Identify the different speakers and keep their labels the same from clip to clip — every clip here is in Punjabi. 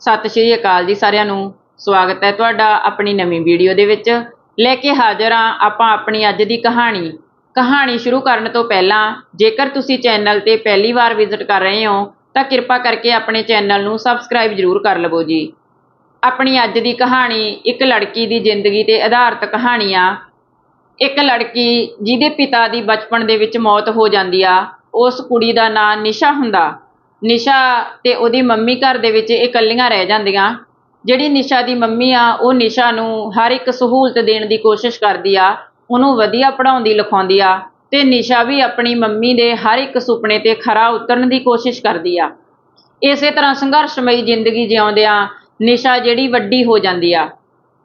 Speaker 1: ਸਤਿ ਸ਼੍ਰੀ ਅਕਾਲ ਜੀ ਸਾਰਿਆਂ ਨੂੰ। ਸਵਾਗਤ ਹੈ ਤੁਹਾਡਾ ਆਪਣੀ ਨਵੀਂ ਵੀਡੀਓ ਦੇ ਵਿੱਚ। ਲੈ ਕੇ ਹਾਜ਼ਰ ਹਾਂ ਆਪਾਂ ਆਪਣੀ ਅੱਜ ਦੀ ਕਹਾਣੀ। ਕਹਾਣੀ ਸ਼ੁਰੂ ਕਰਨ ਤੋਂ ਪਹਿਲਾਂ, ਜੇਕਰ ਤੁਸੀਂ ਚੈਨਲ ਤੇ ਪਹਿਲੀ ਵਾਰ ਵਿਜ਼ਿਟ ਕਰ ਰਹੇ ਹੋ, ਤਾਂ ਕਿਰਪਾ ਕਰਕੇ ਆਪਣੇ ਚੈਨਲ ਨੂੰ ਸਬਸਕ੍ਰਾਈਬ ਜ਼ਰੂਰ ਕਰ ਲਵੋ ਜੀ। ਆਪਣੀ ਅੱਜ ਦੀ ਕਹਾਣੀ ਇੱਕ ਲੜਕੀ ਦੀ ਜ਼ਿੰਦਗੀ ਤੇ ਆਧਾਰਿਤ ਕਹਾਣੀ ਆ। ਇੱਕ ਲੜਕੀ ਜਿਹਦੇ ਪਿਤਾ ਦੀ ਬਚਪਨ ਦੇ ਵਿੱਚ ਮੌਤ ਹੋ ਜਾਂਦੀ ਆ। ਉਸ ਕੁੜੀ ਦਾ ਨਾਂ ਨਿਸ਼ਾ ਹੁੰਦਾ। ਨਿਸ਼ਾ ਤੇ ਉਹਦੀ ਮੰਮੀ ਘਰ ਦੇ ਵਿੱਚ ਇਕੱਲੀਆਂ ਰਹਿ ਜਾਂਦੀਆਂ। ਜਿਹੜੀ ਨਿਸ਼ਾ ਦੀ ਮੰਮੀ ਆ, ਉਹ ਨਿਸ਼ਾ ਨੂੰ ਹਰ ਇੱਕ ਸਹੂਲਤ ਦੇਣ ਦੀ ਕੋਸ਼ਿਸ਼ ਕਰਦੀ ਆ, ਉਹਨੂੰ ਵਧੀਆ ਪੜ੍ਹਾਉਂਦੀ, ਲਿਖਾਉਂਦੀ ਆ ਤੇ ਨਿਸ਼ਾ ਵੀ ਆਪਣੀ ਮੰਮੀ ਦੇ ਹਰ ਇੱਕ ਸੁਪਨੇ ਤੇ ਖਰਾ ਉਤਰਨ ਦੀ ਕੋਸ਼ਿਸ਼ ਕਰਦੀ ਆ। ਇਸੇ ਤਰ੍ਹਾਂ ਸੰਘਰਸ਼ਮਈ ਜ਼ਿੰਦਗੀ ਜਿਉਂਦਿਆਂ ਨਿਸ਼ਾ ਜਿਹੜੀ ਵੱਡੀ ਹੋ ਜਾਂਦੀ ਆ।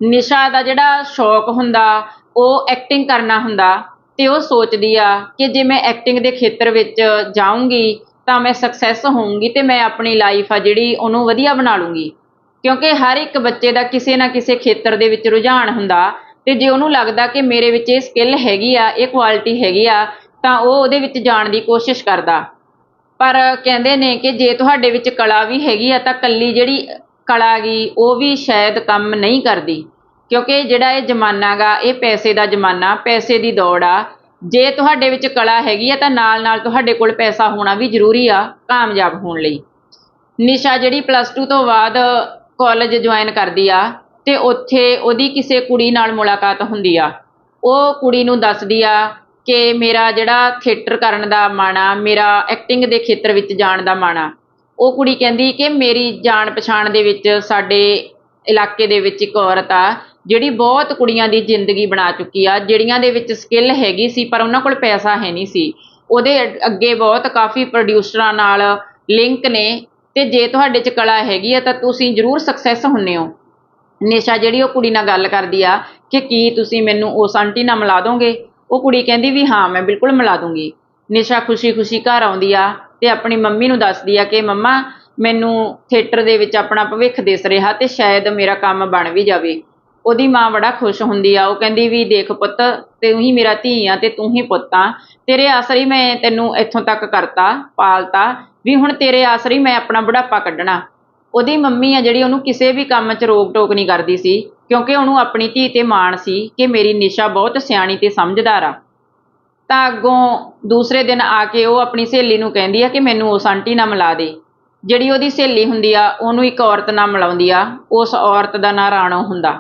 Speaker 1: ਨਿਸ਼ਾ ਦਾ ਜਿਹੜਾ ਸ਼ੌਕ ਹੁੰਦਾ, ਉਹ ਐਕਟਿੰਗ ਕਰਨਾ ਹੁੰਦਾ ਤੇ ਉਹ ਸੋਚਦੀ ਆ ਕਿ ਜੇ ਮੈਂ ਐਕਟਿੰਗ ਦੇ ਖੇਤਰ ਵਿੱਚ ਜਾਊਂਗੀ ਤਾਂ ਮੈਂ ਸਕਸੈਸ ਹੋਊਂਗੀ ਤੇ ਮੈਂ ਆਪਣੀ ਲਾਈਫ ਆ ਜਿਹੜੀ ਉਹਨੂੰ ਵਧੀਆ ਬਣਾ ਲੂੰਗੀ ਕਿਉਂਕਿ ਹਰ ਇੱਕ ਬੱਚੇ ਦਾ ਕਿਸੇ ਨਾ ਕਿਸੇ ਖੇਤਰ ਦੇ ਵਿੱਚ ਰੁਝਾਨ ਹੁੰਦਾ ਤੇ ਜੇ ਉਹਨੂੰ ਲੱਗਦਾ ਕਿ ਮੇਰੇ ਵਿੱਚ ਇਹ ਸਕਿੱਲ ਹੈਗੀ ਆ, ਇਹ ਕੁਆਲਿਟੀ ਹੈਗੀ ਆ, ਤਾਂ ਉਹ ਉਹਦੇ ਵਿੱਚ ਜਾਣ ਦੀ ਕੋਸ਼ਿਸ਼ ਕਰਦਾ। ਪਰ ਕਹਿੰਦੇ ਨੇ ਕਿ ਜੇ ਤੁਹਾਡੇ ਵਿੱਚ ਕਲਾ ਵੀ ਹੈਗੀ ਆ ਤਾਂ ਕੱਲੀ ਜਿਹੜੀ ਕਲਾ ਗਈ ਉਹ ਵੀ ਸ਼ਾਇਦ ਕੰਮ ਨਹੀਂ ਕਰਦੀ। ਕਿਉਂਕਿ ਜਿਹੜਾ ਇਹ ਜ਼ਮਾਨਾ ਗਾ ਇਹ ਪੈਸੇ ਦਾ ਜ਼ਮਾਨਾ, ਪੈਸੇ ਦੀ ਦੌੜ ਆ ਜੇ ਤੁਹਾਡੇ ਵਿੱਚ ਕਲਾ ਹੈਗੀ ਆ ਤਾਂ ਨਾਲ ਨਾਲ ਤੁਹਾਡੇ ਕੋਲ ਪੈਸਾ ਹੋਣਾ ਵੀ ਜ਼ਰੂਰੀ ਆ ਕਾਮਯਾਬ ਹੋਣ ਲਈ। ਨਿਸ਼ਾ ਜਿਹੜੀ ਪਲੱਸ 2 ਤੋਂ ਬਾਅਦ ਕਾਲਜ ਜੁਆਇਨ ਕਰਦੀ ਆ ਤੇ ਉੱਥੇ ਉਹਦੀ ਕਿਸੇ ਕੁੜੀ ਨਾਲ ਮੁਲਾਕਾਤ ਹੁੰਦੀ ਆ। ਉਹ ਕੁੜੀ ਨੂੰ ਦੱਸਦੀ ਆ ਕਿ ਮੇਰਾ ਜਿਹੜਾ ਥੀਏਟਰ ਕਰਨ ਦਾ ਮਨ ਆ, ਮੇਰਾ ਐਕਟਿੰਗ ਦੇ ਖੇਤਰ ਵਿੱਚ ਜਾਣ ਦਾ ਮਨ ਆ। ਉਹ ਕੁੜੀ ਕਹਿੰਦੀ ਕਿ ਮੇਰੀ ਜਾਣ ਪਛਾਣ ਦੇ ਵਿੱਚ ਸਾਡੇ ਇਲਾਕੇ ਦੇ ਵਿੱਚ ਇੱਕ ਔਰਤ ਆ ਜਿਹੜੀ ਬਹੁਤ ਕੁੜੀਆਂ ਦੀ ਜ਼ਿੰਦਗੀ ਬਣਾ ਚੁੱਕੀ ਆ, ਜਿਹੜੀਆਂ ਦੇ ਵਿੱਚ ਸਕਿੱਲ ਹੈਗੀ ਸੀ, ਪਰ ਉਹਨਾਂ ਕੋਲ ਪੈਸਾ ਹੈ ਨਹੀਂ ਸੀ। ਉਹਦੇ ਅੱਗ- ਅੱਗੇ ਬਹੁਤ ਕਾਫੀ ਪ੍ਰੋਡਿਊਸਰਾਂ ਨਾਲ ਲਿੰਕ ਨੇ, ਤੇ ਜੇ ਤੁਹਾਡੇ 'ਚ ਕਲਾ ਹੈਗੀ ਆ, ਤਾਂ ਤੁਸੀਂ ਜ਼ਰੂਰ ਸਕਸੈਸ ਹੁੰਨੇ ਹੋ। ਨਿਸ਼ਾ ਜਿਹੜੀ ਉਹ ਕੁੜੀ ਨਾਲ ਗੱਲ ਕਰਦੀ ਆ, ਕਿ ਕੀ ਤੁਸੀਂ ਮੈਨੂੰ ਉਸ ਆਂਟੀ ਨਾਲ ਮਿਲਾ ਦੋਗੇ? ਉਹ ਕੁੜੀ ਕਹਿੰਦੀ ਵੀ ਹਾਂ, ਮੈਂ ਬਿਲਕੁਲ ਮਿਲਾ ਦੂੰਗੀ। ਨਿਸ਼ਾ ਖੁਸ਼ੀ-ਖੁਸ਼ੀ ਘਰ ਆਉਂਦੀ ਆ ਤੇ ਆਪਣੀ ਮੰਮੀ ਨੂੰ ਦੱਸਦੀ ਆ ਕਿ, ਮੰਮਾ, ਮੈਨੂੰ ਥੀਏਟਰ ਦੇ ਵਿੱਚ ਆਪਣਾ ਭਵਿੱਖ ਦਿਸ ਰਿਹਾ ਤੇ ਸ਼ਾਇਦ ਮੇਰਾ ਕੰਮ ਬਣ ਵੀ ਜਾਵੇ। ਉਹਦੀ ਮਾਂ ਬੜਾ ਖੁਸ਼ ਹੁੰਦੀ ਆ, ਉਹ ਕਹਿੰਦੀ ਵੀ ਦੇਖ ਪੁੱਤ, ਤੂੰ ਹੀ ਮੇਰਾ ਧੀ ਆ ਤੇ ਤੂੰ ਹੀ ਪੁੱਤ ਆ। ਤੇਰੇ ਆਸਰੇ ਮੈਂ ਤੈਨੂੰ ਇੱਥੋਂ ਤੱਕ ਕਰਤਾ, ਪਾਲਤਾ, ਵੀ ਹੁਣ ਤੇਰੇ ਆਸਰੇ ਮੈਂ ਆਪਣਾ ਬੁਢਾਪਾ ਕੱਢਣਾ। ਉਹਦੀ ਮੰਮੀ ਆ ਜਿਹੜੀ ਉਹਨੂੰ ਕਿਸੇ ਵੀ ਕੰਮ 'ਚ ਰੋਕ ਟੋਕ ਨਹੀਂ ਕਰਦੀ ਸੀ, ਕਿਉਂਕਿ ਉਹਨੂੰ ਆਪਣੀ ਧੀ ਤੇ ਮਾਣ ਸੀ ਕਿ ਮੇਰੀ ਨਿਸ਼ਾ ਬਹੁਤ ਸਿਆਣੀ ਤੇ ਸਮਝਦਾਰ ਆ। ਤਾਂ ਅੱਗੋਂ ਦੂਸਰੇ ਦਿਨ ਆ ਕੇ ਉਹ ਆਪਣੀ ਸਹੇਲੀ ਨੂੰ ਕਹਿੰਦੀ ਆ ਕਿ ਮੈਨੂੰ ਉਸ ਆਂਟੀ ਨਾਲ ਮਿਲਾ ਦੇ। ਜਿਹੜੀ ਉਹਦੀ ਸਹੇਲੀ ਹੁੰਦੀ ਆ, ਉਹਨੂੰ ਇੱਕ ਔਰਤ ਨਾਲ ਮਿਲਾਉਂਦੀ ਆ, ਉਸ ਔਰਤ ਦਾ ਨਾਂ ਰਾਣੋ ਹੁੰਦਾ।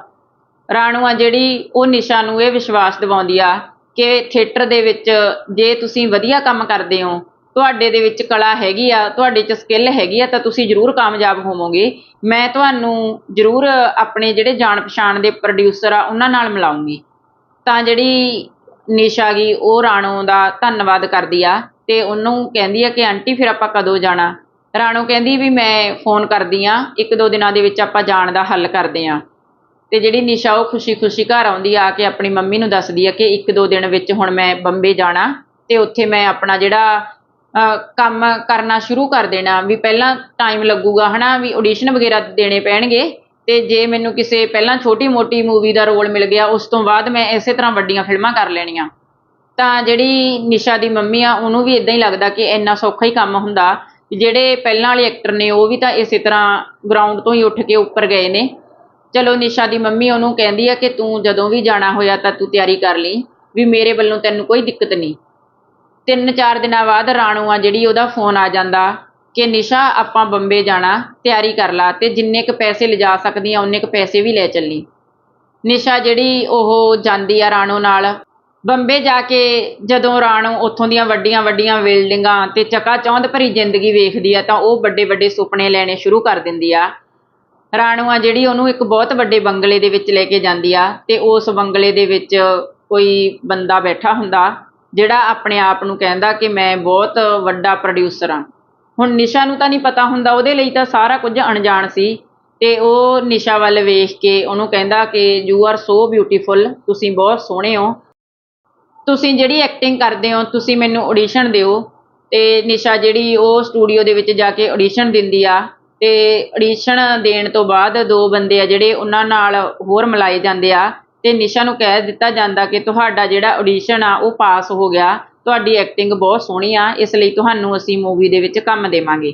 Speaker 1: ਰਾਣੂ ਆ ਜਿਹੜੀ ਉਹ ਨਿਸ਼ਾ ਨੂੰ ਇਹ ਵਿਸ਼ਵਾਸ ਦਿਵਾਉਂਦੀ ਆ ਕਿ ਥੀਏਟਰ ਦੇ ਵਿੱਚ ਜੇ ਤੁਸੀਂ ਵਧੀਆ ਕੰਮ ਕਰਦੇ ਹੋ, ਤੁਹਾਡੇ ਦੇ ਵਿੱਚ ਕਲਾ ਹੈਗੀ ਆ, ਤੁਹਾਡੇ 'ਚ ਸਕਿੱਲ ਹੈਗੀ ਆ, ਤਾਂ ਤੁਸੀਂ ਜ਼ਰੂਰ ਕਾਮਯਾਬ ਹੋਵੋਗੇ। ਮੈਂ ਤੁਹਾਨੂੰ ਜ਼ਰੂਰ ਆਪਣੇ ਜਿਹੜੇ ਜਾਣ ਪਛਾਣ ਦੇ ਪ੍ਰੋਡਿਊਸਰ ਆ, ਉਹਨਾਂ ਨਾਲ ਮਿਲਾਉਂਗੀ। ਤਾਂ ਜਿਹੜੀ ਨਿਸ਼ਾ ਗੀ, ਉਹ ਰਾਣੋ ਦਾ ਧੰਨਵਾਦ ਕਰਦੀ ਆ ਤੇ ਉਹਨੂੰ ਕਹਿੰਦੀ ਆ ਕਿ ਆਂਟੀ, ਫਿਰ ਆਪਾਂ ਕਦੋਂ ਜਾਣਾ? ਰਾਣੋ ਕਹਿੰਦੀ ਵੀ ਮੈਂ ਫੋਨ ਕਰਦੀ ਆ ਇੱਕ ਦੋ ਦਿਨਾਂ ਦੇ ਵਿੱਚ ਆਪਾਂ ਜਾਣ ਦਾ ਹੱਲ ਕਰਦੇ ਆ। ਤੇ ਜਿਹੜੀ ਨਿਸ਼ਾ ਉਹ ਖੁਸ਼ੀ-ਖੁਸ਼ੀ ਘਰ ਆਉਂਦੀ ਆ ਕੇ ਆਪਣੀ ਮੰਮੀ ਨੂੰ ਦੱਸਦੀ ਆ ਕਿ ਇੱਕ ਦੋ ਦਿਨ ਵਿੱਚ ਹੁਣ ਮੈਂ ਬੰਬੇ ਜਾਣਾ ਤੇ ਉੱਥੇ ਮੈਂ ਆਪਣਾ ਜਿਹੜਾ ਕੰਮ ਕਰਨਾ ਸ਼ੁਰੂ ਕਰ ਦੇਣਾ। ਵੀ ਪਹਿਲਾਂ ਟਾਈਮ ਲੱਗੂਗਾ, ਹਨਾ, ਵੀ ਆਡੀਸ਼ਨ ਵਗੈਰਾ ਦੇਣੇ ਪੈਣਗੇ ਤੇ ਜੇ ਮੈਨੂੰ ਕਿਸੇ ਪਹਿਲਾਂ ਛੋਟੀ-ਮੋਟੀ ਮੂਵੀ ਦਾ ਰੋਲ ਮਿਲ ਗਿਆ, ਉਸ ਤੋਂ ਬਾਅਦ ਮੈਂ ਇਸੇ ਤਰ੍ਹਾਂ ਵੱਡੀਆਂ ਫਿਲਮਾਂ ਕਰ ਲੈਣੀਆਂ। ਤਾਂ ਜਿਹੜੀ ਨਿਸ਼ਾ ਦੀ ਮੰਮੀ ਆ, ਉਹਨੂੰ ਵੀ ਇਦਾਂ ਹੀ ਲੱਗਦਾ ਕਿ ਇੰਨਾ ਸੌਖਾ ਹੀ ਕੰਮ ਹੁੰਦਾ। ਜਿਹੜੇ ਪਹਿਲਾਂ ਵਾਲੇ ਐਕਟਰ ਨੇ, ਉਹ ਵੀ ਤਾਂ ਇਸੇ ਤਰ੍ਹਾਂ ਗਰਾਊਂਡ ਤੋਂ ਹੀ ਉੱਠ ਕੇ ਉੱਪਰ ਗਏ ਨੇ। ਚਲੋ ਨਿਸ਼ਾ ਦੀ ਮੰਮੀ ਉਹਨੂੰ ਕਹਿੰਦੀ ਆ ਕਿ ਤੂੰ ਜਦੋਂ ਵੀ ਜਾਣਾ ਹੋਇਆ ਤਾਂ ਤੂੰ ਤਿਆਰੀ ਕਰ ਲਈ, ਵੀ ਮੇਰੇ ਵੱਲੋਂ ਤੈਨੂੰ ਕੋਈ ਦਿੱਕਤ ਨਹੀਂ। ਤਿੰਨ ਚਾਰ ਦਿਨਾਂ ਬਾਅਦ ਰਾਣੂ ਆ ਜਿਹੜੀ ਉਹਦਾ ਫੋਨ ਆ ਜਾਂਦਾ ਕਿ ਨਿਸ਼ਾ, ਆਪਾਂ ਬੰਬੇ ਜਾਣਾ, ਤਿਆਰੀ ਕਰ ਲਾ ਤੇ ਜਿੰਨੇ ਕ ਪੈਸੇ ਲਿਜਾ ਸਕਦੀ ਆ, ਉਹਨੇ ਕ ਪੈਸੇ ਵੀ ਲੈ ਚੱਲੀ। ਨਿਸ਼ਾ ਜਿਹੜੀ ਉਹ ਜਾਂਦੀ ਆ ਰਾਣੋ ਨਾਲ, ਬੰਬੇ ਜਾ ਕੇ ਜਦੋਂ ਰਾਣੋ ਉੱਥੋਂ ਦੀਆਂ ਵੱਡੀਆਂ ਵੱਡੀਆਂ ਬਿਲਡਿੰਗਾਂ ਤੇ ਚਕਾਚੌਂਧ ਭਰੀ ਜ਼ਿੰਦਗੀ ਵੇਖਦੀ ਆ ਤਾਂ ਉਹ ਵੱਡੇ ਵੱਡੇ ਸੁਪਨੇ ਲੈਣੇ ਸ਼ੁਰੂ ਕਰ ਦਿੰਦੀ ਆ। ਰਾਣੂ ਆ ਜਿਹੜੀ ਉਹਨੂੰ ਇੱਕ ਬਹੁਤ ਵੱਡੇ ਬੰਗਲੇ ਦੇ ਵਿੱਚ ਲੈ ਕੇ ਜਾਂਦੀ ਆ ਤੇ ਉਸ ਬੰਗਲੇ ਦੇ ਵਿੱਚ ਕੋਈ ਬੰਦਾ ਬੈਠਾ ਹੁੰਦਾ ਜਿਹੜਾ ਆਪਣੇ ਆਪ ਨੂੰ ਕਹਿੰਦਾ ਕਿ ਮੈਂ ਬਹੁਤ ਵੱਡਾ ਪ੍ਰੋਡਿਊਸਰ ਆ। ਹੁਣ ਨਿਸ਼ਾ ਨੂੰ ਤਾਂ ਨਹੀਂ ਪਤਾ ਹੁੰਦਾ, ਉਹਦੇ ਲਈ ਤਾਂ ਸਾਰਾ ਕੁਝ ਅਣਜਾਣ ਸੀ ਤੇ ਉਹ ਨਿਸ਼ਾ ਵੱਲ ਵੇਖ ਕੇ ਉਹਨੂੰ ਕਹਿੰਦਾ ਕਿ ਯੂ ਆਰ ਸੋ ਬਿਊਟੀਫੁਲ ਤੁਸੀਂ ਬਹੁਤ ਸੋਹਣੇ ਹੋ। ਤੁਸੀਂ ਜਿਹੜੀ ਐਕਟਿੰਗ ਕਰਦੇ ਹੋ, ਤੁਸੀਂ ਮੈਨੂੰ ਆਡੀਸ਼ਨ ਦਿਓ। ਤੇ ਨਿਸ਼ਾ ਜਿਹੜੀ ਉਹ ਸਟੂਡੀਓ ਦੇ ਵਿੱਚ ਜਾ ਕੇ ਆਡੀਸ਼ਨ ਦਿੰਦੀ ਆ ਤੇ ਆਡੀਸ਼ਨ ਦੇਣ ਤੋਂ ਬਾਅਦ ਦੋ ਬੰਦੇ ਆ ਜਿਹੜੇ ਉਹਨਾਂ ਨਾਲ ਹੋਰ ਮਿਲਾਏ ਜਾਂਦੇ ਆ ਤੇ ਨਿਸ਼ਾ ਨੂੰ ਕਹਿ ਦਿੱਤਾ ਜਾਂਦਾ ਕਿ ਤੁਹਾਡਾ ਜਿਹੜਾ ਆਡੀਸ਼ਨ ਆ ਉਹ ਪਾਸ ਹੋ ਗਿਆ। ਤੁਹਾਡੀ ਐਕਟਿੰਗ ਬਹੁਤ ਸੋਹਣੀ ਆ, ਇਸ ਲਈ ਤੁਹਾਨੂੰ ਅਸੀਂ ਮੂਵੀ ਦੇ ਵਿੱਚ ਕੰਮ ਦੇਵਾਂਗੇ।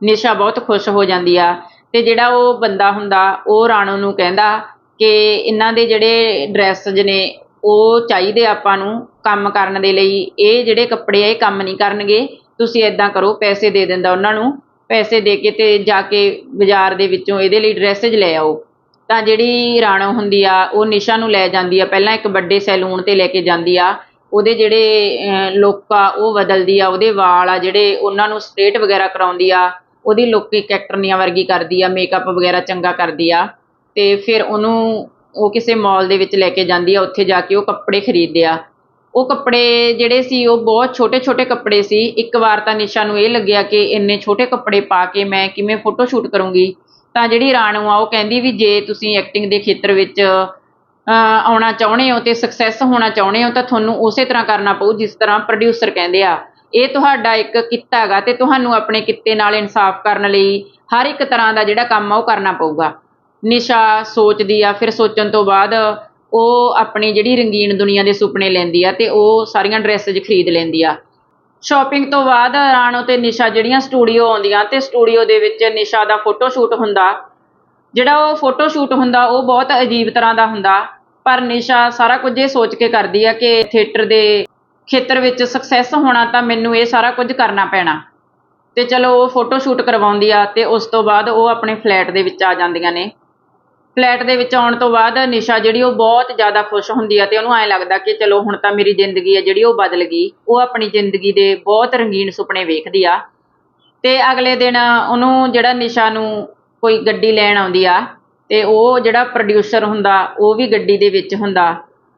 Speaker 1: ਨਿਸ਼ਾ ਬਹੁਤ ਖੁਸ਼ ਹੋ ਜਾਂਦੀ ਆ ਤੇ ਜਿਹੜਾ ਉਹ ਬੰਦਾ ਹੁੰਦਾ, ਉਹ ਰਾਣੋ ਨੂੰ ਕਹਿੰਦਾ ਕਿ ਇਹਨਾਂ ਦੇ ਜਿਹੜੇ ਡਰੈਸਜ ਨੇ ਉਹ ਚਾਹੀਦੇ ਆਪਾਂ ਨੂੰ ਕੰਮ ਕਰਨ ਦੇ ਲਈ। ਇਹ ਜਿਹੜੇ ਕੱਪੜੇ ਆ, ਇਹ ਕੰਮ ਨਹੀਂ ਕਰਨਗੇ। ਤੁਸੀਂ ਇਦਾਂ ਕਰੋ, ਪੈਸੇ ਦੇ ਦਿੰਦਾ ਉਹਨਾਂ ਨੂੰ। ਪੈਸੇ ਦੇ ਕੇ ਤੇ ਜਾ ਕੇ ਬਾਜ਼ਾਰ ਦੇ ਵਿੱਚੋਂ ਇਹਦੇ ਲਈ ਡਰੈਸਜ ਲੈ ਆਓ। ਤਾਂ ਜਿਹੜੀ ਰਾਣੋ ਹੁੰਦੀ ਆ, ਉਹ ਨਿਸ਼ਾ ਨੂੰ ਲੈ ਜਾਂਦੀ ਆ। ਪਹਿਲਾਂ ਇੱਕ ਵੱਡੇ ਸੈਲੂਨ ਤੇ ਲੈ ਕੇ ਜਾਂਦੀ ਆ। ਉਹਦੇ ਜਿਹੜੇ ਲੁੱਕ ਆ, ਉਹ ਬਦਲਦੀ ਆ। ਉਹਦੇ ਵਾਲ ਆ ਜਿਹੜੇ, ਉਹਨਾਂ ਨੂੰ ਸਟ੍ਰੇਟ ਵਗੈਰਾ ਕਰਾਉਂਦੀ ਆ। ਉਹਦੀ ਲੁੱਕ ਇੱਕ ਐਕਟਰਨੀਆਂ ਵਰਗੀ ਕਰਦੀ ਆ। ਮੇਕਅਪ ਵਗੈਰਾ ਚੰਗਾ ਕਰਦੀ ਆ। ਤੇ ਫਿਰ ਉਹਨੂੰ ਉਹ ਕਿਸੇ ਮਾਲ ਦੇ ਵਿੱਚ ਲੈ ਕੇ ਜਾਂਦੀ ਆ। ਉੱਥੇ ਜਾ ਕੇ ਉਹ ਕੱਪੜੇ ਖਰੀਦਦੇ ਆ। ਉਹ ਕੱਪੜੇ ਜਿਹੜੇ ਸੀ, ਉਹ ਬਹੁਤ ਛੋਟੇ ਛੋਟੇ ਕੱਪੜੇ ਸੀ। ਇੱਕ ਵਾਰ ਤਾਂ ਨਿਸ਼ਾ ਨੂੰ ਇਹ ਲੱਗਿਆ ਕਿ ਇੰਨੇ ਛੋਟੇ ਕੱਪੜੇ ਪਾ ਕੇ ਮੈਂ ਕਿਵੇਂ ਫੋਟੋ ਸ਼ੂਟ ਕਰੂੰਗੀ। ਤਾਂ ਜਿਹੜੀ ਰਾਣੂ ਆ, ਉਹ ਕਹਿੰਦੀ ਵੀ ਜੇ ਤੁਸੀਂ ਐਕਟਿੰਗ ਦੇ ਖੇਤਰ ਵਿੱਚ ਆਉਣਾ ਚਾਹੁੰਦੇ ਹੋ ਤੇ ਸਕਸੈਸ ਹੋਣਾ ਚਾਹੁੰਦੇ ਹੋ, ਤਾਂ ਤੁਹਾਨੂੰ ਉਸੇ ਤਰ੍ਹਾਂ ਕਰਨਾ ਪਊ ਜਿਸ ਤਰ੍ਹਾਂ ਪ੍ਰੋਡਿਊਸਰ ਕਹਿੰਦੇ ਆ। ਇਹ ਤੁਹਾਡਾ ਇੱਕ ਕਿੱਤਾ ਹੈਗਾ ਤੇ ਤੁਹਾਨੂੰ ਆਪਣੇ ਕਿੱਤੇ ਨਾਲ ਇਨਸਾਫ ਕਰਨ ਲਈ ਹਰ ਇੱਕ ਤਰ੍ਹਾਂ ਦਾ ਜਿਹੜਾ ਕੰਮ ਆ, ਉਹ ਕਰਨਾ ਪਊਗਾ। ਨਿਸ਼ਾ ਸੋਚਦੀ ਆ, ਫਿਰ ਸੋਚਣ ਤੋਂ ਬਾਅਦ ਉਹ ਆਪਣੀ ਜਿਹੜੀ ਰੰਗੀਨ ਦੁਨੀਆ ਦੇ ਸੁਪਨੇ ਲੈਂਦੀ ਆ ਤੇ ਉਹ ਸਾਰੀਆਂ ਡਰੈਸਸ ਖਰੀਦ ਲੈਂਦੀ ਆ। ਸ਼ਾਪਿੰਗ ਤੋਂ ਬਾਅਦ ਰਾਣੋ ਤੇ ਨਿਸ਼ਾ ਜਿਹੜੀਆਂ ਸਟੂਡੀਓ ਆਉਂਦੀਆਂ ਤੇ ਸਟੂਡੀਓ ਦੇ ਵਿੱਚ ਨਿਸ਼ਾ ਦਾ ਫੋਟੋ ਸ਼ੂਟ ਹੁੰਦਾ। ਜਿਹੜਾ ਉਹ ਫੋਟੋ ਸ਼ੂਟ ਹੁੰਦਾ, ਉਹ ਬਹੁਤ ਅਜੀਬ ਤਰ੍ਹਾਂ ਦਾ ਹੁੰਦਾ। ਪਰ ਨਿਸ਼ਾ ਸਾਰਾ ਕੁਝ ਇਹ ਸੋਚ ਕੇ ਕਰਦੀ ਆ ਕਿ ਥੀਏਟਰ ਦੇ ਖੇਤਰ ਵਿੱਚ ਸਕਸੈਸ ਹੋਣਾ ਤਾਂ ਮੈਨੂੰ ਇਹ ਸਾਰਾ ਕੁਝ ਕਰਨਾ ਪੈਣਾ। ਤੇ ਚਲੋ ਉਹ ਫੋਟੋ ਸ਼ੂਟ ਕਰਵਾਉਂਦੀ ਆ ਤੇ ਉਸ ਤੋਂ ਬਾਅਦ ਉਹ ਆਪਣੇ ਫਲੈਟ ਦੇ ਵਿੱਚ ਆ ਜਾਂਦੀਆਂ ਨੇ। ਫਲੈਟ ਦੇ ਵਿੱਚ ਆਉਣ ਤੋਂ ਬਾਅਦ ਨਿਸ਼ਾ ਜਿਹੜੀ ਉਹ ਬਹੁਤ ਜ਼ਿਆਦਾ ਖੁਸ਼ ਹੁੰਦੀ ਆ ਤੇ ਉਹਨੂੰ ਐਂ ਲੱਗਦਾ ਕਿ ਚਲੋ ਹੁਣ ਤਾਂ ਮੇਰੀ ਜ਼ਿੰਦਗੀ ਆ ਜਿਹੜੀ ਉਹ ਬਦਲ ਗਈ, ਉਹ ਆਪਣੀ ਜ਼ਿੰਦਗੀ ਦੇ ਬਹੁਤ ਰੰਗੀਨ ਸੁਪਨੇ ਵੇਖਦੀ ਆ। ਤੇ ਅਗਲੇ ਦਿਨ ਉਹਨੂੰ ਜਿਹੜਾ ਨਿਸ਼ਾ ਨੂੰ ਕੋਈ ਗੱਡੀ ਲੈਣ ਆਉਂਦੀ ਆ ਤੇ ਉਹ ਜਿਹੜਾ ਪ੍ਰੋਡਿਊਸਰ ਹੁੰਦਾ, ਉਹ ਵੀ ਗੱਡੀ ਦੇ ਵਿੱਚ ਹੁੰਦਾ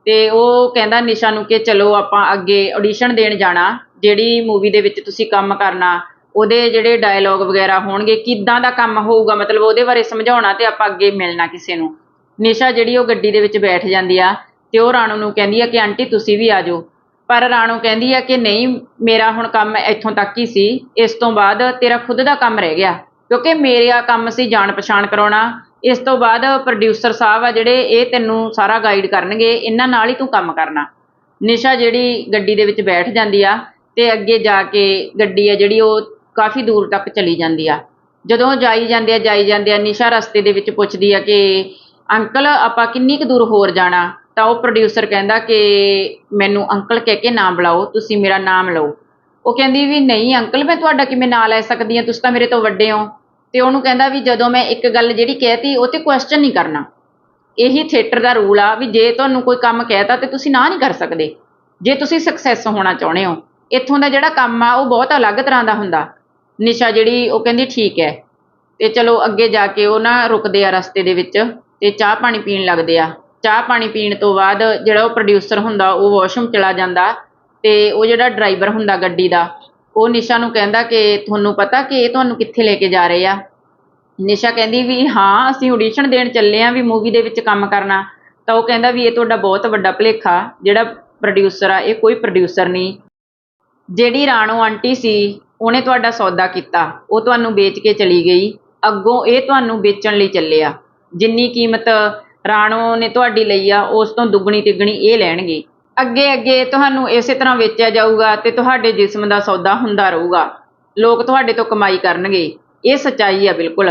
Speaker 1: ਤੇ ਉਹ ਕਹਿੰਦਾ ਨਿਸ਼ਾ ਨੂੰ ਕਿ ਚਲੋ ਆਪਾਂ ਅੱਗੇ ਆਡੀਸ਼ਨ ਦੇਣ ਜਾਣਾ, ਜਿਹੜੀ ਮੂਵੀ ਦੇ ਵਿੱਚ ਤੁਸੀਂ ਕੰਮ ਕਰਨਾ ਉਹਦੇ ਜਿਹੜੇ ਡਾਇਲੋਗ ਵਗੈਰਾ ਹੋਣਗੇ, ਕਿੱਦਾਂ ਦਾ ਕੰਮ ਹੋਊਗਾ, ਮਤਲਬ ਉਹਦੇ ਬਾਰੇ ਸਮਝਾਉਣਾ ਤੇ ਆਪਾਂ ਅੱਗੇ ਮਿਲਣਾ ਕਿਸੇ ਨੂੰ। ਨਿਸ਼ਾ ਜਿਹੜੀ ਉਹ ਗੱਡੀ ਦੇ ਵਿੱਚ ਬੈਠ ਜਾਂਦੀ ਆ ਤੇ ਉਹ ਰਾਣੂ ਨੂੰ ਕਹਿੰਦੀ ਆ ਕਿ, ਆਂਟੀ, ਤੁਸੀਂ ਵੀ ਆ ਜਾਓ। ਪਰ ਰਾਣੂ ਕਹਿੰਦੀ ਆ ਕਿ, ਨਹੀਂ, ਮੇਰਾ ਹੁਣ ਕੰਮ ਇੱਥੋਂ ਤੱਕ ਹੀ ਸੀ। ਇਸ ਤੋਂ ਬਾਅਦ ਤੇਰਾ ਖੁਦ ਦਾ ਕੰਮ ਰਹਿ ਗਿਆ। ਕਿਉਂਕਿ ਮੇਰਾ ਕੰਮ ਸੀ ਜਾਣ ਪਛਾਣ ਕਰਾਉਣਾ। ਇਸ ਤੋਂ ਬਾਅਦ ਪ੍ਰੋਡਿਊਸਰ ਸਾਹਿਬ ਆ ਜਿਹੜੇ, ਇਹ ਤੈਨੂੰ ਸਾਰਾ ਗਾਈਡ ਕਰਨਗੇ। ਇਹਨਾਂ ਨਾਲ ਹੀ ਤੂੰ ਕੰਮ ਕਰਨਾ। ਨਿਸ਼ਾ ਜਿਹੜੀ ਗੱਡੀ ਦੇ ਵਿੱਚ ਬੈਠ ਜਾਂਦੀ ਆ ਤੇ ਅੱਗੇ ਜਾ ਕੇ ਗੱਡੀ ਆ ਜਿਹੜੀ ਉਹ ਕਾਫੀ ਦੂਰ ਤੱਕ ਚਲੀ ਜਾਂਦੀ ਆ। ਜਦੋਂ ਜਾਈ ਜਾਂਦੇ ਆ, ਜਾਈ ਜਾਂਦੇ ਆ, ਨਿਸ਼ਾ ਰਸਤੇ ਦੇ ਵਿੱਚ ਪੁੱਛਦੀ ਆ ਕਿ, ਅੰਕਲ, ਆਪਾਂ ਕਿੰਨੀ ਕੁ ਦੂਰ ਹੋਰ ਜਾਣਾ? ਤਾਂ ਉਹ ਪ੍ਰੋਡਿਊਸਰ ਕਹਿੰਦਾ ਕਿ, ਮੈਨੂੰ ਅੰਕਲ ਕਹਿ ਕੇ ਨਾ ਬੁਲਾਓ, ਤੁਸੀਂ ਮੇਰਾ ਨਾਮ ਲਓ। ਉਹ ਕਹਿੰਦੀ ਵੀ, ਨਹੀਂ ਅੰਕਲ, ਮੈਂ ਤੁਹਾਡਾ ਕਿਵੇਂ ਨਾਂ ਲੈ ਸਕਦੀ ਹਾਂ? ਤੁਸੀਂ ਤਾਂ ਮੇਰੇ ਤੋਂ ਵੱਡੇ ਹੋ। ਤੇ ਉਹਨੂੰ ਕਹਿੰਦਾ ਵੀ, ਜਦੋਂ ਮੈਂ ਇੱਕ ਗੱਲ ਜਿਹੜੀ ਕਹਿਤੀ, ਉਹ ਤੇ ਕੁਐਸਚਨ ਨਹੀਂ ਕਰਨਾ। ਇਹੀ ਥੀਏਟਰ ਦਾ ਰੂਲ ਆ ਵੀ ਜੇ ਤੁਹਾਨੂੰ ਕੋਈ ਕੰਮ ਕਹਿਤਾ ਤੇ ਤੁਸੀਂ ਨਾ ਨਹੀਂ ਕਰ ਸਕਦੇ। ਜੇ ਤੁਸੀਂ ਸਕਸੈਸ ਹੋਣਾ ਚਾਹੁੰਦੇ ਹੋ, ਇੱਥੋਂ ਦਾ ਜਿਹੜਾ ਕੰਮ ਆ, ਉਹ ਬਹੁਤ ਅਲੱਗ ਤਰ੍ਹਾਂ ਦਾ ਹੁੰਦਾ। ਨਿਸ਼ਾ ਜਿਹੜੀ ਉਹ ਕਹਿੰਦੀ ਠੀਕ ਹੈ। ਤੇ ਚਲੋ ਅੱਗੇ ਜਾ ਕੇ ਉਹ ਨਾ ਰੁਕਦੇ ਆ ਰਸਤੇ ਦੇ ਵਿੱਚ ਤੇ ਚਾਹ ਪਾਣੀ ਪੀਣ ਲੱਗਦੇ ਆ। ਚਾਹ ਪਾਣੀ ਪੀਣ ਤੋਂ ਬਾਅਦ ਜਿਹੜਾ ਉਹ ਪ੍ਰੋਡਿਊਸਰ ਹੁੰਦਾ ਉਹ ਵਾਸ਼ਰੂਮ ਚਲਾ ਜਾਂਦਾ ਤੇ ਉਹ ਜਿਹੜਾ ਡਰਾਈਵਰ ਹੁੰਦਾ ਗੱਡੀ ਦਾ, ਉਹ ਨਿਸ਼ਾ ਨੂੰ ਕਹਿੰਦਾ ਕਿ ਤੁਹਾਨੂੰ ਪਤਾ ਕਿ ਇਹ ਤੁਹਾਨੂੰ ਕਿੱਥੇ ਲੈ ਕੇ ਜਾ ਰਹੇ ਆ? ਨਿਸ਼ਾ ਕਹਿੰਦੀ ਵੀ ਹਾਂ, ਅਸੀਂ ਆਡੀਸ਼ਨ ਦੇਣ ਚੱਲੇ ਆ ਵੀ ਮੂਵੀ ਦੇ ਵਿੱਚ ਕੰਮ ਕਰਨਾ। ਤਾਂ ਉਹ ਕਹਿੰਦਾ ਵੀ ਇਹ ਤੁਹਾਡਾ ਬਹੁਤ ਵੱਡਾ ਭੁਲੇਖਾ, ਜਿਹੜਾ ਪ੍ਰੋਡਿਊਸਰ ਆ, ਇਹ ਕੋਈ ਪ੍ਰੋਡਿਊਸਰ ਨਹੀਂ। ਜਿਹੜੀ ਰਾਣੋ ਆਂਟੀ ਸੀ ਉਹਨੇ ਤੁਹਾਡਾ ਸੌਦਾ ਕੀਤਾ, ਉਹ ਤੁਹਾਨੂੰ ਵੇਚ ਕੇ ਚਲੀ ਗਈ, ਅੱਗੋਂ ਇਹ ਤੁਹਾਨੂੰ ਵੇਚਣ ਲਈ ਚੱਲਿਆ। ਜਿੰਨੀ ਕੀਮਤ ਰਾਣੋ ਨੇ ਤੁਹਾਡੀ ਲਈ ਆ, ਉਸ ਤੋਂ ਦੁੱਗਣੀ ਤਿੱਗਣੀ ਇਹ ਲੈਣਗੇ। ਅੱਗੇ ਅੱਗੇ ਤੁਹਾਨੂੰ ਇਸੇ ਤਰ੍ਹਾਂ ਵੇਚਿਆ ਜਾਊਗਾ ਤੇ ਤੁਹਾਡੇ ਜਿਸਮ ਦਾ ਸੌਦਾ ਹੁੰਦਾ ਰਹੂਗਾ। ਲੋਕ ਤੁਹਾਡੇ ਤੋਂ ਕਮਾਈ ਕਰਨਗੇ। ਇਹ ਸੱਚਾਈ ਆ ਬਿਲਕੁਲ।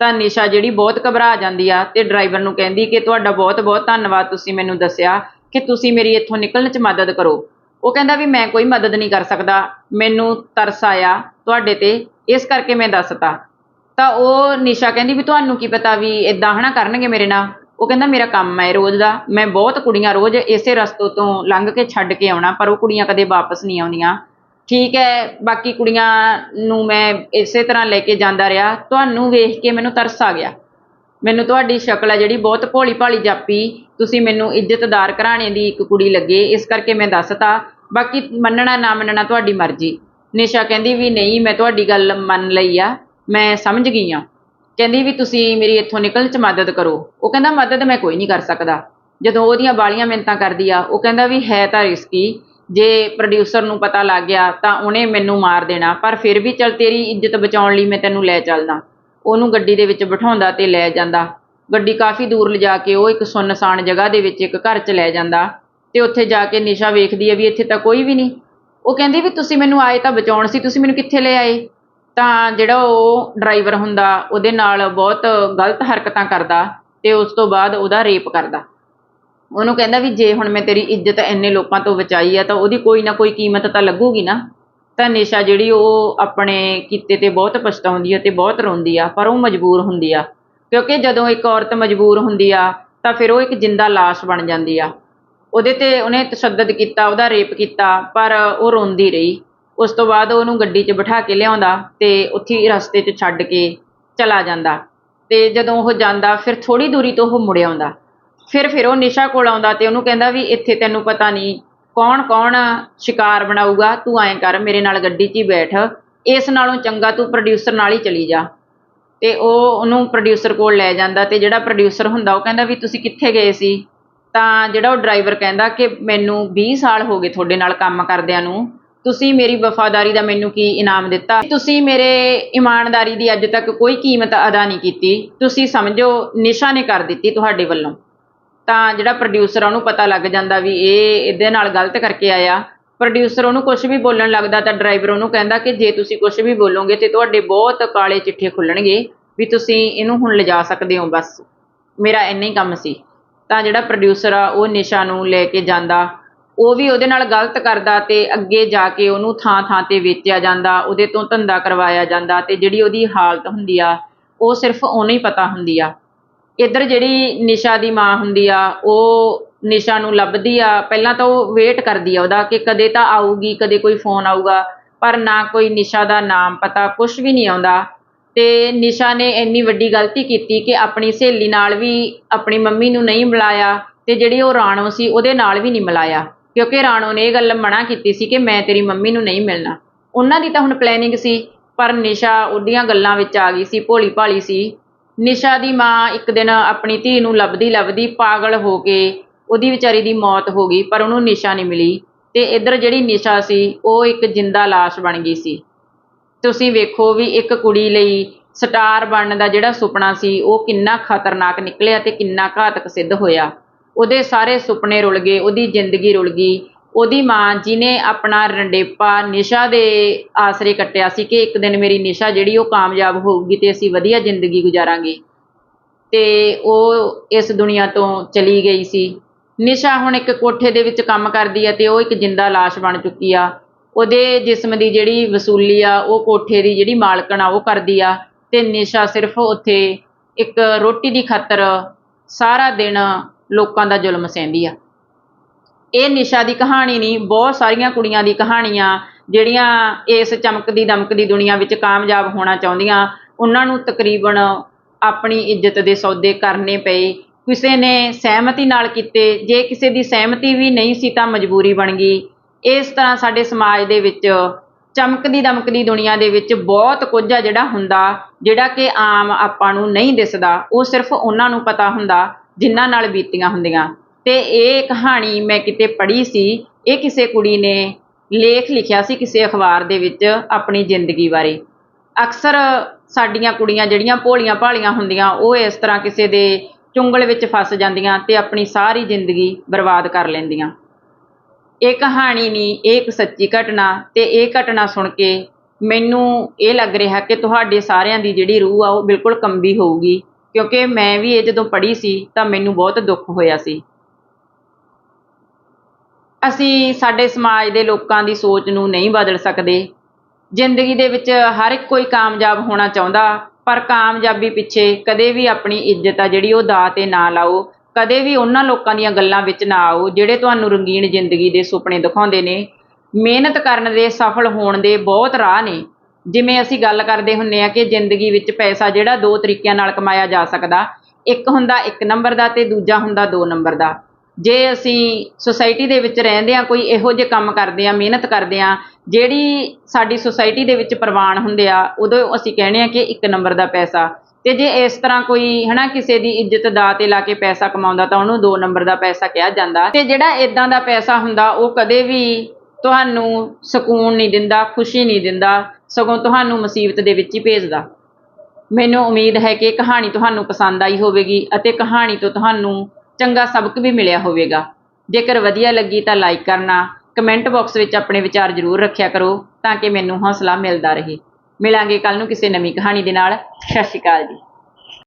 Speaker 1: ਤਾਂ ਨਿਸ਼ਾ ਜਿਹੜੀ ਬਹੁਤ ਘਬਰਾ ਜਾਂਦੀ ਆ ਤੇ ਡਰਾਈਵਰ ਨੂੰ ਕਹਿੰਦੀ ਕਿ ਤੁਹਾਡਾ ਬਹੁਤ ਬਹੁਤ ਧੰਨਵਾਦ ਤੁਸੀਂ ਮੈਨੂੰ ਦੱਸਿਆ ਕਿ ਤੁਸੀਂ ਮੇਰੀ ਇੱਥੋਂ ਨਿਕਲਣ 'ਚ ਮਦਦ ਕਰੋ। ਉਹ ਕਹਿੰਦਾ ਵੀ ਮੈਂ ਕੋਈ ਮਦਦ ਨਹੀਂ ਕਰ ਸਕਦਾ, ਮੈਨੂੰ ਤਰਸ ਆਇਆ ਤੁਹਾਡੇ ਤੇ, ਇਸ ਕਰਕੇ ਮੈਂ ਦੱਸਤਾ। ਤਾਂ ਉਹ ਨਿਸ਼ਾ ਕਹਿੰਦੀ ਵੀ ਤੁਹਾਨੂੰ ਕੀ ਪਤਾ ਵੀ ਇਦਾਂ ਹਨਾ ਕਰਨਗੇ ਮੇਰੇ ਨਾਲ? ਉਹ ਕਹਿੰਦਾ ਮੇਰਾ ਕੰਮ ਹੈ ਰੋਜ਼ ਦਾ, ਮੈਂ ਬਹੁਤ ਕੁੜੀਆਂ ਰੋਜ਼ ਇਸੇ ਰਸਤੇ ਤੋਂ ਲੰਘ ਕੇ ਛੱਡ ਕੇ ਆਉਣਾ, ਪਰ ਉਹ ਕੁੜੀਆਂ ਕਦੇ ਵਾਪਸ ਨਹੀਂ ਆਉਂਦੀਆਂ। ਠੀਕ ਹੈ, ਬਾਕੀ ਕੁੜੀਆਂ ਨੂੰ ਮੈਂ ਇਸੇ ਤਰ੍ਹਾਂ ਲੈ ਕੇ ਜਾਂਦਾ ਰਿਹਾ, ਤੁਹਾਨੂੰ ਵੇਖ ਕੇ ਮੈਨੂੰ ਤਰਸ ਆ ਗਿਆ। ਮੈਨੂੰ ਤੁਹਾਡੀ ਸ਼ਕਲ ਹੈ ਜਿਹੜੀ ਬਹੁਤ ਭੋਲੀ ਭਾਲੀ ਜਾਪੀ, ਤੁਸੀਂ ਮੈਨੂੰ ਇੱਜ਼ਤਦਾਰ ਘਰਾਣੇ ਦੀ ਇੱਕ ਕੁੜੀ ਲੱਗੇ, ਇਸ ਕਰਕੇ ਮੈਂ ਦੱਸਤਾ। ਬਾਕੀ ਮੰਨਣਾ ਨਾ ਮੰਨਣਾ ਤੁਹਾਡੀ ਮਰਜ਼ੀ। ਨਿਸ਼ਾ ਕਹਿੰਦੀ ਵੀ ਨਹੀਂ, ਮੈਂ ਤੁਹਾਡੀ ਗੱਲ ਮੰਨ ਲਈ ਆ, ਮੈਂ ਸਮਝ ਗਈ ਆ। ਕਹਿੰਦੀ ਵੀ ਤੁਸੀਂ ਮੇਰੀ ਇੱਥੋਂ ਨਿਕਲਣ 'ਚ ਮਦਦ ਕਰੋ। ਉਹ ਕਹਿੰਦਾ ਮਦਦ ਮੈਂ ਕੋਈ ਨਹੀਂ ਕਰ ਸਕਦਾ। ਜਦੋਂ ਉਹਦੀਆਂ ਬਾਲੀਆਂ ਮਿੰਤਾਂ ਕਰਦੀ ਆ, ਉਹ ਕਹਿੰਦਾ ਵੀ ਹੈ ਤਾਂ ਰਿਸਕੀ ਜੇ ਪ੍ਰੋਡਿਊਸਰ ਨੂੰ ਪਤਾ ਲੱਗ ਗਿਆ ਤਾਂ ਉਹਨੇ ਮੈਨੂੰ ਮਾਰ ਦੇਣਾ। ਪਰ ਫਿਰ ਵੀ ਚਲ ਤੇਰੀ ਇੱਜ਼ਤ ਬਚਾਉਣ ਲਈ ਮੈਂ ਤੈਨੂੰ ਲੈ ਚੱਲਦਾ। ਉਹਨੂੰ ਗੱਡੀ ਦੇ ਵਿੱਚ ਬਿਠਾਉਂਦਾ ਤੇ ਲੈ ਜਾਂਦਾ। ਗੱਡੀ ਕਾਫੀ ਦੂਰ ਲਿਜਾ ਕੇ ਉਹ ਇੱਕ ਸੁੰਨਸਾਨ ਜਗ੍ਹਾ ਦੇ ਵਿੱਚ ਇੱਕ ਘਰ 'ਚ ਲੈ ਜਾਂਦਾ। ਤੇ ਉੱਥੇ ਜਾ ਕੇ ਨਿਸ਼ਾ ਵੇਖਦੀ ਹੈ ਵੀ ਇੱਥੇ ਤਾਂ ਕੋਈ ਵੀ ਨਹੀਂ। ਉਹ ਕਹਿੰਦੀ ਵੀ ਤੁਸੀਂ ਮੈਨੂੰ ਆਏ ਤਾਂ ਬਚਾਉਣ ਸੀ, ਤੁਸੀਂ ਮੈਨੂੰ ਕਿੱਥੇ ਲੈ ਆਏ? ਤਾਂ ਜਿਹੜਾ ਉਹ ਡਰਾਈਵਰ ਹੁੰਦਾ, ਉਹਦੇ ਨਾਲ ਬਹੁਤ ਗਲਤ ਹਰਕਤਾਂ ਕਰਦਾ ਤੇ ਉਸ ਤੋਂ ਬਾਅਦ ਉਹਦਾ ਰੇਪ ਕਰਦਾ। ਉਹਨੂੰ ਕਹਿੰਦਾ ਵੀ ਜੇ ਹੁਣ ਮੈਂ ਤੇਰੀ ਇੱਜ਼ਤ ਇੰਨੇ ਲੋਕਾਂ ਤੋਂ ਬਚਾਈ ਆ, ਤਾਂ ਉਹਦੀ ਕੋਈ ਨਾ ਕੋਈ ਕੀਮਤ ਤਾਂ ਲੱਗੂਗੀ ਨਾ। ਤਾਂ ਨਿਸ਼ਾ ਜਿਹੜੀ ਉਹ ਆਪਣੇ ਕੀਤੇ ਤੇ ਬਹੁਤ ਪਛਤਾਉਂਦੀ ਆ ਤੇ ਬਹੁਤ ਰੋਂਦੀ ਆ, ਪਰ ਉਹ ਮਜਬੂਰ ਹੁੰਦੀ ਆ। ਕਿਉਂਕਿ ਜਦੋਂ ਇੱਕ ਔਰਤ ਮਜਬੂਰ ਹੁੰਦੀ ਆ, ਤਾਂ ਫਿਰ ਉਹ ਇੱਕ ਜਿੰਦਾ ਲਾਸ਼ ਬਣ ਜਾਂਦੀ ਆ। ਉਹਦੇ ਤੇ ਉਹਨੇ ਤਸ਼ੱਦਦ ਕੀਤਾ, ਉਹਦਾ ਰੇਪ ਕੀਤਾ, ਪਰ ਉਹ ਰੋਂਦੀ ਰਹੀ। ਉਸ ਤੋਂ ਬਾਅਦ ਉਹਨੂੰ ਗੱਡੀ 'ਚ ਬਿਠਾ ਕੇ ਲਿਆਉਂਦਾ ਅਤੇ ਉੱਥੇ ਰਸਤੇ 'ਚ ਛੱਡ ਕੇ ਚਲਾ ਜਾਂਦਾ। ਅਤੇ ਜਦੋਂ ਉਹ ਜਾਂਦਾ, ਫਿਰ ਥੋੜ੍ਹੀ ਦੂਰੀ ਤੋਂ ਉਹ ਮੁੜ ਆਉਂਦਾ। ਫਿਰ ਫਿਰ ਉਹ ਨਿਸ਼ਾ ਕੋਲ ਆਉਂਦਾ ਅਤੇ ਉਹਨੂੰ ਕਹਿੰਦਾ ਵੀ ਇੱਥੇ ਤੈਨੂੰ ਪਤਾ ਨਹੀਂ ਕੌਣ ਕੌਣ ਸ਼ਿਕਾਰ ਬਣਾਊਗਾ, ਤੂੰ ਐਂ ਕਰ, ਮੇਰੇ ਨਾਲ ਗੱਡੀ 'ਚ ਹੀ ਬੈਠ। ਇਸ ਨਾਲੋਂ ਚੰਗਾ ਤੂੰ ਪ੍ਰੋਡਿਊਸਰ ਨਾਲ ਹੀ ਚਲੀ ਜਾ। ਅਤੇ ਉਹ ਉਹਨੂੰ ਪ੍ਰੋਡਿਊਸਰ ਕੋਲ ਲੈ ਜਾਂਦਾ ਅਤੇ ਜਿਹੜਾ ਪ੍ਰੋਡਿਊਸਰ ਹੁੰਦਾ, ਉਹ ਕਹਿੰਦਾ ਵੀ ਤੁਸੀਂ ਕਿੱਥੇ ਗਏ ਸੀ? ਤਾਂ ਜਿਹੜਾ ਉਹ ਡਰਾਈਵਰ ਕਹਿੰਦਾ ਕਿ ਮੈਨੂੰ 20 ਸਾਲ ਹੋ ਗਏ ਤੁਹਾਡੇ ਨਾਲ ਕੰਮ ਕਰਦਿਆਂ ਨੂੰ, ਤੁਸੀਂ ਮੇਰੀ ਵਫਾਦਾਰੀ ਦਾ ਮੈਨੂੰ ਕੀ ਇਨਾਮ ਦਿੱਤਾ? ਤੁਸੀਂ ਮੇਰੇ ਇਮਾਨਦਾਰੀ ਦੀ ਅੱਜ ਤੱਕ ਕੋਈ ਕੀਮਤ ਅਦਾ ਨਹੀਂ ਕੀਤੀ। ਤੁਸੀਂ ਸਮਝੋ, ਨਿਸ਼ਾ ਨੇ ਕਰ ਦਿੱਤੀ ਤੁਹਾਡੇ ਵੱਲੋਂ। ਤਾਂ ਜਿਹੜਾ ਪ੍ਰੋਡਿਊਸਰ ਆ, ਉਹਨੂੰ ਪਤਾ ਲੱਗ ਜਾਂਦਾ ਵੀ ਇਹ ਇਹਦੇ ਨਾਲ ਗਲਤ ਕਰਕੇ ਆਇਆ। ਪ੍ਰੋਡਿਊਸਰ ਉਹਨੂੰ ਕੁਝ ਵੀ ਬੋਲਣ ਲੱਗਦਾ ਤਾਂ ਡਰਾਈਵਰ ਉਹਨੂੰ ਕਹਿੰਦਾ ਕਿ ਜੇ ਤੁਸੀਂ ਕੁਝ ਵੀ ਬੋਲੋਗੇ ਤੇ ਤੁਹਾਡੇ ਬਹੁਤ ਕਾਲੇ ਚਿੱਠੇ ਖੁੱਲਣਗੇ ਵੀ ਤੁਸੀਂ ਇਹਨੂੰ ਹੁਣ ਲਿਜਾ ਸਕਦੇ ਹੋ ਬਸ। ਮੇਰਾ ਇੰਨਾ ਹੀ ਕੰਮ ਸੀ। ਤਾਂ ਜਿਹੜਾ ਪ੍ਰੋਡਿਊਸਰ ਆ, ਉਹ ਨਿਸ਼ਾ ਨੂੰ ਲੈ ਕੇ ਜਾਂਦਾ। ਉਹ ਵੀ ਉਹਦੇ ਨਾਲ ਗਲਤ ਕਰਦਾ ਤੇ ਅੱਗੇ ਜਾ ਕੇ ਉਹਨੂੰ ਥਾਂ ਥਾਂ ਤੇ ਵੇਚਿਆ ਜਾਂਦਾ, ਉਹਦੇ ਤੋਂ ਧੰਦਾ ਕਰਵਾਇਆ ਜਾਂਦਾ ਤੇ ਜਿਹੜੀ ਉਹਦੀ ਹਾਲਤ ਹੁੰਦੀ ਆ, ਉਹ ਸਿਰਫ ਉਹਨੂੰ ਹੀ ਪਤਾ ਹੁੰਦੀ ਆ। ਇੱਧਰ ਜਿਹੜੀ ਨਿਸ਼ਾ ਦੀ ਮਾਂ ਹੁੰਦੀ ਆ, ਉਹ ਨਿਸ਼ਾ ਨੂੰ ਲੱਭਦੀ ਆ। ਪਹਿਲਾਂ ਤਾਂ ਉਹ ਵੇਟ ਕਰਦੀ ਆ ਉਹਦਾ ਕਿ ਕਦੇ ਤਾਂ ਆਊਗੀ, ਕਦੇ ਕੋਈ ਫੋਨ ਆਊਗਾ, ਪਰ ਨਾ ਕੋਈ ਨਿਸ਼ਾ ਦਾ ਨਾਮ ਪਤਾ ਕੁਝ ਵੀ ਨਹੀਂ ਆਉਂਦਾ। ਅਤੇ ਨਿਸ਼ਾ ਨੇ ਇੰਨੀ ਵੱਡੀ ਗਲਤੀ ਕੀਤੀ ਕਿ ਆਪਣੀ ਸਹੇਲੀ ਨਾਲ ਵੀ ਆਪਣੀ ਮੰਮੀ ਨੂੰ ਨਹੀਂ ਮਿਲਾਇਆ ਅਤੇ ਜਿਹੜੀ ਉਹ ਰਾਣੋ ਸੀ ਉਹਦੇ ਨਾਲ ਵੀ ਨਹੀਂ ਮਿਲਾਇਆ ਕਿਉਂਕਿ ਰਾਣੋ ਨੇ ਇਹ ਗੱਲ ਮਨਾ ਕੀਤੀ ਸੀ ਕਿ ਮੈਂ ਤੇਰੀ ਮੰਮੀ ਨੂੰ ਨਹੀਂ ਮਿਲਣਾ। ਉਹਨਾਂ ਦੀ ਤਾਂ ਹੁਣ ਪਲੈਨਿੰਗ ਸੀ, ਪਰ ਨਿਸ਼ਾ ਉਹਦੀਆਂ ਗੱਲਾਂ ਵਿੱਚ ਆ ਗਈ ਸੀ ਭੋਲੀ ਭਾਲੀ ਸੀ। ਨਿਸ਼ਾ ਦੀ ਮਾਂ ਇੱਕ ਦਿਨ ਆਪਣੀ ਧੀ ਨੂੰ ਲੱਭਦੀ ਲੱਭਦੀ ਪਾਗਲ ਹੋ ਕੇ ਉਹਦੀ ਵਿਚਾਰੀ ਦੀ ਮੌਤ ਹੋ ਗਈ, ਪਰ ਉਹਨੂੰ ਨਿਸ਼ਾ ਨਹੀਂ ਮਿਲੀ। ਅਤੇ ਇੱਧਰ ਜਿਹੜੀ ਨਿਸ਼ਾ ਸੀ, ਉਹ ਇੱਕ ਜਿੰਦਾ ਲਾਸ਼ ਬਣ ਗਈ ਸੀ। ਤੁਸੀਂ ਵੇਖੋ ਵੀ ਇੱਕ ਕੁੜੀ ਲਈ ਸਟਾਰ ਬਣਨ ਦਾ ਜਿਹੜਾ ਸੁਪਨਾ ਸੀ, ਉਹ ਕਿੰਨਾ ਖਤਰਨਾਕ ਨਿਕਲਿਆ ਤੇ ਕਿੰਨਾ ਘਾਤਕ ਸਿੱਧ ਹੋਇਆ। ਉਹਦੇ ਸਾਰੇ ਸੁਪਨੇ ਰੁਲ ਗਏ, ਉਹਦੀ ਜ਼ਿੰਦਗੀ ਰੁਲ ਗਈ। ਉਹਦੀ ਮਾਂ ਜਿਹਨੇ ਆਪਣਾ ਰੰਡੇਪਾ ਨਿਸ਼ਾ ਦੇ ਆਸਰੇ ਕੱਟਿਆ ਸੀ ਕਿ ਇੱਕ ਦਿਨ ਮੇਰੀ ਨਿਸ਼ਾ ਜਿਹੜੀ ਉਹ ਕਾਮਯਾਬ ਹੋਊਗੀ ਤੇ ਅਸੀਂ ਵਧੀਆ ਜ਼ਿੰਦਗੀ ਗੁਜ਼ਾਰਾਂਗੇ। ਤੇ ਉਹ ਇਸ ਦੁਨੀਆ ਤੋਂ ਚਲੀ ਗਈ ਸੀ। ਨਿਸ਼ਾ ਹੁਣ ਇੱਕ ਕੋਠੇ ਦੇ ਵਿੱਚ ਕੰਮ ਕਰਦੀ ਹੈ ਤੇ ਉਹ ਇੱਕ ਜਿੰਦਾ ਲਾਸ਼ ਬਣ ਚੁੱਕੀ ਆ। ਉਹਦੇ ਜਿਸਮ ਦੀ ਜਿਹੜੀ ਵਸੂਲੀ ਆ, ਉਹ ਕੋਠੇ ਦੀ ਜਿਹੜੀ ਮਾਲਕਣ ਆ, ਉਹ ਕਰਦੀ ਆ। ਤੇ ਨਿਸ਼ਾ ਸਿਰਫ ਉੱਥੇ ਇੱਕ ਰੋਟੀ ਦੀ ਖਾਤਰ ਸਾਰਾ ਦਿਨ ਲੋਕਾਂ ਦਾ ਜ਼ੁਲਮ ਸਹਿੰਦੀ ਆ। ਇਹ ਨਿਸ਼ਾ ਦੀ ਕਹਾਣੀ ਨਹੀਂ, ਬਹੁਤ ਸਾਰੀਆਂ ਕੁੜੀਆਂ ਦੀ ਕਹਾਣੀਆਂ, ਜਿਹੜੀਆਂ ਇਸ ਚਮਕਦੀ ਦਮਕਦੀ ਦੁਨੀਆ ਵਿੱਚ ਕਾਮਯਾਬ ਹੋਣਾ ਚਾਹੁੰਦੀਆਂ, ਉਹਨਾਂ ਨੂੰ ਤਕਰੀਬਨ ਆਪਣੀ ਇੱਜ਼ਤ ਦੇ ਸੌਦੇ ਕਰਨੇ ਪਏ। ਕਿਸੇ ਨੇ ਸਹਿਮਤੀ ਨਾਲ ਕੀਤੇ, ਜੇ ਕਿਸੇ ਦੀ ਸਹਿਮਤੀ ਵੀ ਨਹੀਂ ਸੀ ਤਾਂ ਮਜਬੂਰੀ ਬਣ ਗਈ। ਇਸ ਤਰ੍ਹਾਂ ਸਾਡੇ ਸਮਾਜ ਦੇ ਵਿੱਚ ਚਮਕਦੀ ਦਮਕਦੀ ਦੁਨੀਆ ਦੇ ਵਿੱਚ ਬਹੁਤ ਕੁਝ ਆ ਜਿਹੜਾ ਹੁੰਦਾ, ਜਿਹੜਾ ਕਿ ਆਮ ਆਪਾਂ ਨੂੰ ਨਹੀਂ ਦਿਸਦਾ। ਉਹ ਸਿਰਫ ਉਹਨਾਂ ਨੂੰ ਪਤਾ ਹੁੰਦਾ, ਜਿਨ੍ਹਾਂ ਨਾਲ ਬੀਤੀਆਂ ਹੁੰਦੀਆਂ। ਤੇ ਇਹ ਕਹਾਣੀ ਮੈਂ ਕਿਤੇ ਪੜ੍ਹੀ ਸੀ, ਇਹ ਕਿਸੇ ਕੁੜੀ ਨੇ ਲੇਖ ਲਿਖਿਆ ਸੀ ਕਿਸੇ ਅਖਬਾਰ ਦੇ ਵਿੱਚ ਆਪਣੀ ਜ਼ਿੰਦਗੀ ਬਾਰੇ। ਅਕਸਰ ਸਾਡੀਆਂ ਕੁੜੀਆਂ ਜਿਹੜੀਆਂ ਭੋਲੀਆਂ ਭਾਲੀਆਂ ਹੁੰਦੀਆਂ, ਉਹ ਇਸ ਤਰ੍ਹਾਂ ਕਿਸੇ ਦੇ ਚੁੰਗਲ ਵਿੱਚ ਫਸ ਜਾਂਦੀਆਂ ਤੇ ਆਪਣੀ ਸਾਰੀ ਜ਼ਿੰਦਗੀ ਬਰਬਾਦ ਕਰ ਲੈਂਦੀਆਂ। ਇਹ ਕਹਾਣੀ ਨਹੀਂ, ਇਹ ਇੱਕ ਸੱਚੀ ਘਟਨਾ ਤੇ ਇਹ ਘਟਨਾ ਸੁਣ ਕੇ ਮੈਨੂੰ ਇਹ ਲੱਗ ਰਿਹਾ ਕਿ ਤੁਹਾਡੇ ਸਾਰਿਆਂ ਦੀ ਜਿਹੜੀ ਰੂਹ ਆ ਉਹ ਬਿਲਕੁਲ ਕੰਬੀ ਹੋਊਗੀ, ਕਿਉਂਕਿ ਮੈਂ ਵੀ ਇਹ ਜਦੋਂ ਪੜ੍ਹੀ ਸੀ ਤਾਂ ਮੈਨੂੰ ਬਹੁਤ ਦੁੱਖ ਹੋਇਆ ਸੀ। ਅਸੀਂ ਸਾਡੇ ਸਮਾਜ ਦੇ ਲੋਕਾਂ ਦੀ ਸੋਚ ਨੂੰ ਨਹੀਂ ਬਦਲ ਸਕਦੇ। ਜ਼ਿੰਦਗੀ ਦੇ ਵਿੱਚ ਹਰ ਇੱਕ ਕੋਈ ਕਾਮਯਾਬ ਹੋਣਾ ਚਾਹੁੰਦਾ, ਪਰ ਕਾਮਯਾਬੀ ਪਿੱਛੇ ਕਦੇ ਵੀ ਆਪਣੀ ਇੱਜ਼ਤ ਆ ਜਿਹੜੀ ਉਹ ਦਾਅ ਤੇ ਨਾ ਲਾਓ ਕਦੇ ਵੀ ਉਹਨਾਂ ਲੋਕਾਂ ਦੀਆਂ ਗੱਲਾਂ ਵਿੱਚ ਨਾ ਆਓ ਜਿਹੜੇ ਤੁਹਾਨੂੰ ਰੰਗੀਨ ਜ਼ਿੰਦਗੀ ਦੇ ਸੁਪਨੇ ਦਿਖਾਉਂਦੇ ਨੇ। ਮਿਹਨਤ ਕਰਨ ਦੇ ਸਫਲ ਹੋਣ ਦੇ ਬਹੁਤ ਰਾਹ ਨੇ। ਜਿਵੇਂ ਅਸੀਂ ਗੱਲ ਕਰਦੇ ਹੁੰਨੇ ਆ ਕਿ ਜ਼ਿੰਦਗੀ ਵਿੱਚ ਪੈਸਾ ਜਿਹੜਾ ਦੋ ਤਰੀਕਿਆਂ ਨਾਲ ਕਮਾਇਆ ਜਾ ਸਕਦਾ, ਇੱਕ ਹੁੰਦਾ ਇੱਕ ਨੰਬਰ ਦਾ ਤੇ ਦੂਜਾ ਹੁੰਦਾ ਦੋ ਨੰਬਰ ਦਾ। ਜੇ ਅਸੀਂ ਸੁਸਾਇਟੀ ਦੇ ਵਿੱਚ ਰਹਿੰਦੇ ਆ, ਕੋਈ ਇਹੋ ਜਿਹੇ ਕੰਮ ਕਰਦੇ ਆ, ਮਿਹਨਤ ਕਰਦੇ ਆ, ਜਿਹੜੀ ਸਾਡੀ ਸੁਸਾਇਟੀ ਦੇ ਵਿੱਚ ਪ੍ਰਵਾਨ ਹੁੰਦੇ ਆ, ਉਦੋਂ ਅਸੀਂ ਕਹਿੰਦੇ ਆ ਕਿ ਇੱਕ ਨੰਬਰ ਦਾ ਪੈਸਾ ਤੇ ਜੇ ਇਸ ਤਰ੍ਹਾਂ ਕੋਈ, ਹਨਾ, ਕਿਸੇ ਦੀ ਇੱਜ਼ਤ ਦਾ ਤੇ ਲਾ ਕੇ ਪੈਸਾ ਕਮਾਉਂਦਾ ਤਾਂ ਉਹਨੂੰ ਦੋ ਨੰਬਰ ਦਾ ਪੈਸਾ ਕਿਹਾ ਜਾਂਦਾ। ਤੇ ਜਿਹੜਾ ਇਦਾਂ ਦਾ ਪੈਸਾ ਹੁੰਦਾ, ਉਹ ਕਦੇ ਵੀ ਤੁਹਾਨੂੰ ਸਕੂਨ ਨਹੀਂ ਦਿੰਦਾ, ਖੁਸ਼ੀ ਨਹੀਂ ਦਿੰਦਾ, ਸਗੋਂ ਤੁਹਾਨੂੰ ਮੁਸੀਬਤ ਦੇ ਵਿੱਚ ਹੀ ਭੇਜਦਾ। ਮੈਨੂੰ ਉਮੀਦ ਹੈ ਕਿ ਕਹਾਣੀ ਤੁਹਾਨੂੰ ਪਸੰਦ ਆਈ ਹੋਵੇਗੀ ਅਤੇ ਕਹਾਣੀ ਤੋਂ ਤੁਹਾਨੂੰ ਚੰਗਾ ਸਬਕ ਵੀ ਮਿਲਿਆ ਹੋਵੇਗਾ। ਜੇਕਰ ਵਧੀਆ ਲੱਗੀ ਤਾਂ ਲਾਈਕ ਕਰਨਾ, ਕਮੈਂਟ ਬਾਕਸ ਵਿੱਚ ਆਪਣੇ ਵਿਚਾਰ ਜ਼ਰੂਰ ਰੱਖਿਆ ਕਰੋ ਤਾਂ ਕਿ ਮੈਨੂੰ ਹੌਸਲਾ ਮਿਲਦਾ ਰਹੇ। ਮਿਲਾਂਗੇ ਕੱਲ ਨੂੰ ਕਿਸੇ ਨਵੀਂ ਕਹਾਣੀ ਦੇ ਨਾਲ। ਸਤਿ ਸ਼੍ਰੀ ਅਕਾਲ ਜੀ।